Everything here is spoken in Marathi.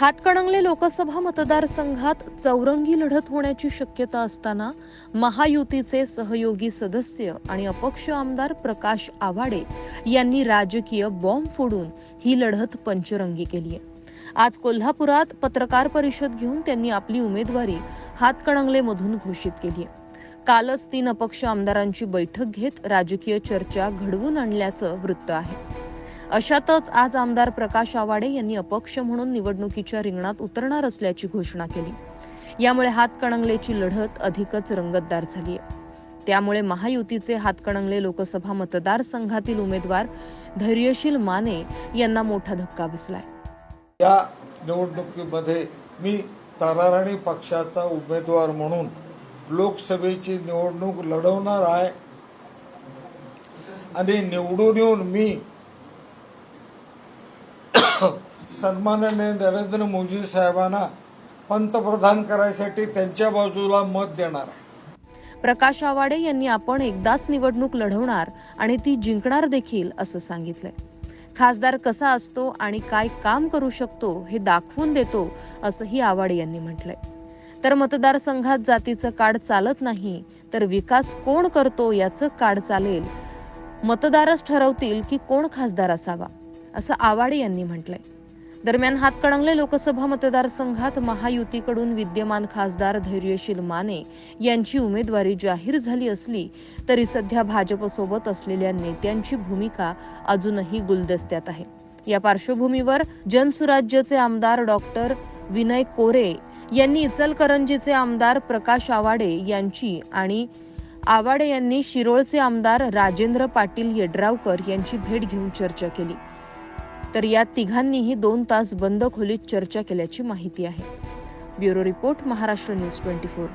हातकणंगले लोकसभा मतदारसंघात चौरंगी लढत होण्याची शक्यता असताना महायुतीचे सहयोगी सदस्य आणि अपक्ष आमदार प्रकाश आवाडे यांनी राजकीय बॉम्ब फोडून ही लढत पंचरंगी केली आहे. आज कोल्हापुरात पत्रकार परिषद घेऊन त्यांनी आपली उमेदवारी हातकणंगलेमधून घोषित केली आहे. कालच तीन अपक्ष आमदारांची बैठक घेत राजकीय चर्चा घडवून आणल्याचं वृत्त आहे. अशातच आज आमदार प्रकाश आवाडे यांनी अपक्ष म्हणून निवडणुकीच्या रिंगणात उतरणार असल्याची घोषणा केली. यामुळे हातकणंगलेची लढत अधिकच रंगतदार झाली आहे त्यामुळे महायुतीचे हातकणंगले लोकसभा मतदारसंघातील उमेदवार धैर्यशील माने यांना मोठा धक्का बसलाय. या निवडणुकीमध्ये मी ताराराणी पक्षाचा उमेदवार म्हणून लोकसभेची निवडणूक लढवणार आहे. आणि निवडून येऊन मी सन्माननीय नरेंद्र मोदी साहेबांना पंतप्रधान करायसाठी त्यांच्या बाजूला मत देणार आहे. प्रकाश आवाडे यांनी आपण एकदाच निवडणूक लढवणार आणि ती जिंकणार देखील असं सांगितलंय. खासदार कसा असतो आणि काय काम करू शकतो हे दाखवून देतो असंही आवाडे यांनी म्हटलंय. तर मतदारसंघात जातीचं कार्ड चालत नाही तर विकास कोण करतो याचं कार्ड चालेल. मतदारच ठरवतील की कोण खासदार असावा असं आवाडे यांनी म्हटलंय. दरम्यान हातकणंगले लोकसभा मतदारसंघात महायुतीकडून विद्यमान खासदार धैर्यशील माने यांची उमेदवारी जाहीर झाली असली तरी सध्या भाजपसोबत असलेल्या नेत्यांची भूमिका अजूनही गुलदस्त्यात आहे. या पार्श्वभूमीवर जनसुराज्यचे आमदार डॉक्टर विनय कोरे यांनी इचलकरंजीचे आमदार प्रकाश आवाडे यांची आणि आवाडे यांनी शिरोळचे आमदार राजेंद्र पाटील येड्रावकर यांची भेट घेऊन चर्चा केली. तर या तिघांनीही दोन तास बंद खोलीत चर्चा केल्याची माहिती आहे. Bureau report Maharashtra news twenty four.